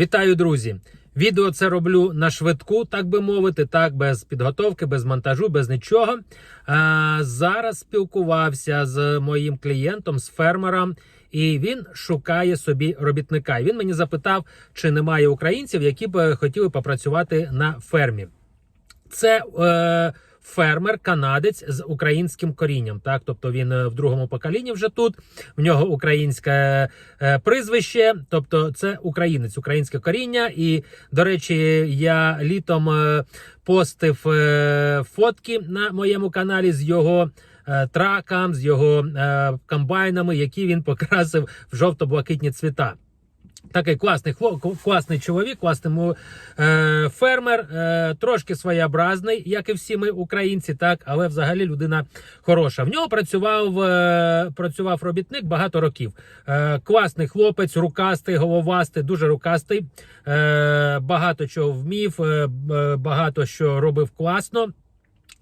Вітаю, друзі! Відео це роблю на швидку, так би мовити, так, без підготовки, без монтажу, без нічого. А, зараз спілкувався з моїм клієнтом, з фермером, і він шукає собі робітника. І він мені запитав, чи немає українців, які б хотіли попрацювати на фермі. Це е, фермер, канадець з українським корінням. Так, тобто він е, в другому поколінні вже тут. В нього українське е, прізвище, тобто це українець, українське коріння. І, до речі, я літом е, постив фотки на моєму каналі з його. Траком з його е, комбайнами, які він покрасив в жовто-блакитні цвіта. Такий класний класний чоловік, класний е, фермер, е, трошки своєобразний, як і всі ми українці, так, але взагалі людина хороша. В нього працював, е, працював робітник багато років. Е, класний хлопець, рукастий, головастий, дуже рукастий. Е, багато чого вмів, е, багато що робив класно.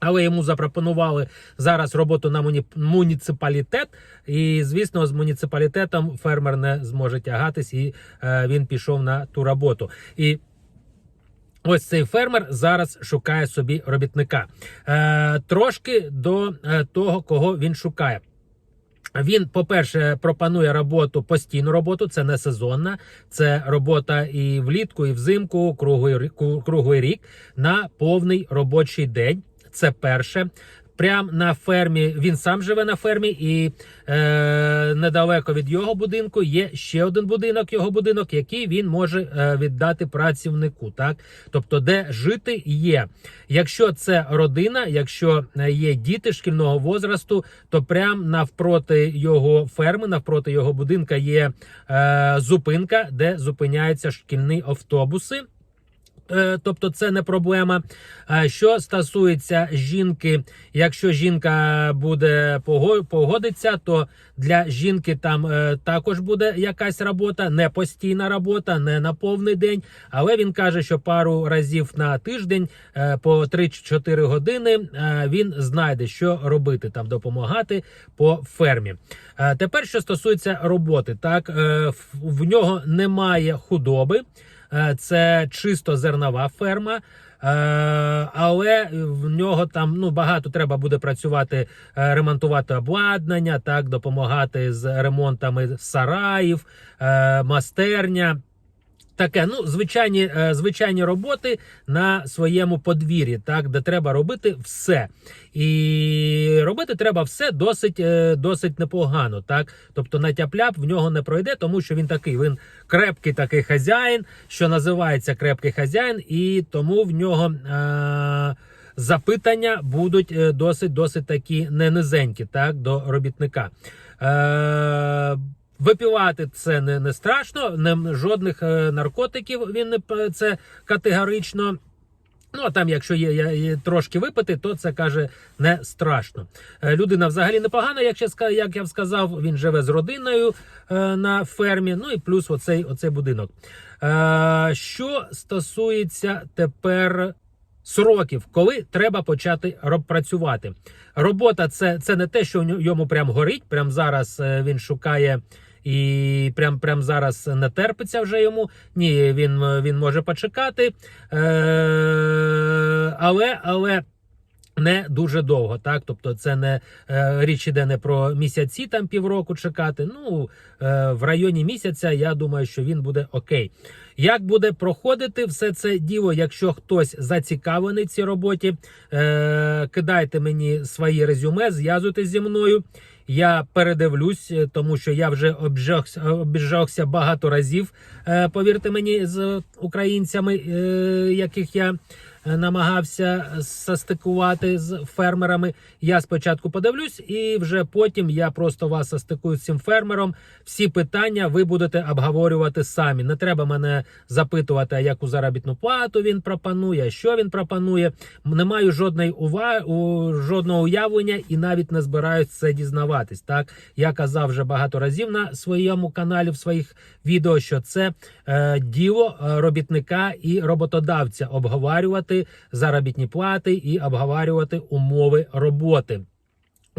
Але йому запропонували зараз роботу на муні... муніципалітет, і звісно, з муніципалітетом фермер не зможе тягатись, і е, він пішов на ту роботу. І Ось цей фермер зараз шукає собі робітника. Е, трошки до е, того, кого він шукає. Він, по-перше, пропонує роботу постійну роботу, це не сезонна, це робота і влітку, і взимку, круглий рік на повний робочий день. Це перше. Прям на фермі він сам живе на фермі, і е, недалеко від його будинку є ще один будинок, його будинок, який він може е, віддати працівнику. Так, тобто, де жити є. Якщо це родина, якщо е, є діти шкільного возрасту, то прям навпроти його ферми, навпроти його будинка є е, зупинка, де зупиняються шкільні автобуси. Е, Тобто це не проблема. А Що стосується жінки, якщо жінка буде погодиться, то для жінки там е, також буде якась робота, не постійна робота, не на повний день. Але він каже, що пару разів на тиждень е, по 3-4 години е, він знайде, що робити там, допомагати по фермі. Е, Тепер, що стосується роботи, так е, в нього немає худоби. Е, Це чисто зернова ферма. Е, Але в нього там ну багато треба буде працювати, е, ремонтувати обладнання, так допомагати з ремонтами сараїв, майстерня. Таке, ну, звичайні, е, звичайні роботи на своєму подвір'ї, так, де треба робити все. І робити треба все досить, е, досить непогано. Так? Тобто на в нього не пройде, тому що він такий, він крепкий такий хазяїн, що називається крепкий хазяїн, і тому в нього. Е- Запитання будуть е, досить досить такі не низенькі, так, до робітника. Е, Випивати це не, не страшно, не, жодних е, наркотиків він не це категорично. Ну, а там, якщо є, є, трошки випити, то це каже не страшно. Е, Людина взагалі непогана, як, я як я сказав, він живе з родиною е, на фермі. Ну і плюс оцей, оцей будинок. Е, що стосується тепер сроків, коли треба почати працювати. Робота це, це не те, що йому прям горить. Прям зараз е, він шукає. І прям прям зараз не терпиться вже йому. Ні, він, він може почекати. Е, але, але не дуже довго, так тобто, це не е, річ іде не про місяці, там півроку чекати. Ну е, в районі місяця я думаю, що він буде окей. Як буде проходити все це діло, якщо хтось зацікавлений цій роботі, е, кидайте мені свої резюме, зв'язуйтесь зі мною. Я передивлюсь, е, тому що я вже обжався, багато разів. е, Повірте мені, з українцями, е, яких я намагався состикувати з фермерами. Я спочатку подивлюсь, і вже потім я просто вас состикую з цим фермером. Всі питання ви будете обговорювати самі. Не треба мене запитувати, яку заробітну плату він пропонує, що він пропонує. Не маю жодної уваги, жодного уявлення і навіть не збираюсь це дізнаватись. Так я казав вже багато разів на своєму каналі в своїх відео, що це е, діло е, робітника і роботодавця обговорювати заробітні плати і обговорювати умови роботи.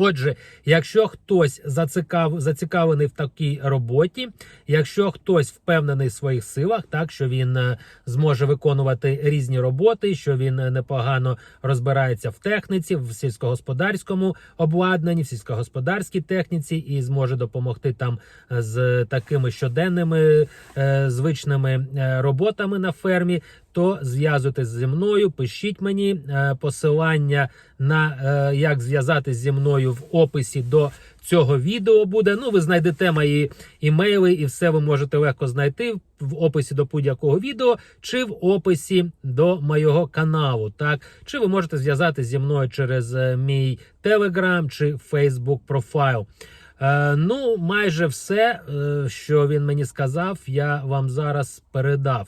Отже, якщо хтось зацікав, зацікавлений в такій роботі, якщо хтось впевнений в своїх силах, так що він е, зможе виконувати різні роботи, що він е, непогано розбирається в техніці, в сільськогосподарському обладнанні, в сільськогосподарській техніці і зможе допомогти там е, з такими щоденними звичними роботами на фермі, то зв'язуйтесь зі мною, пишіть мені е, посилання на е, як зв'язатись зі мною в описі до цього відео буде. Ну, ви знайдете мої імейли, і все ви можете легко знайти в описі до будь-якого відео, чи в описі до моєго каналу. Так, чи ви можете зв'язатись зі мною через е, мій Telegram чи Facebook профайл. Е, ну, майже все, що він мені сказав, я вам зараз передав.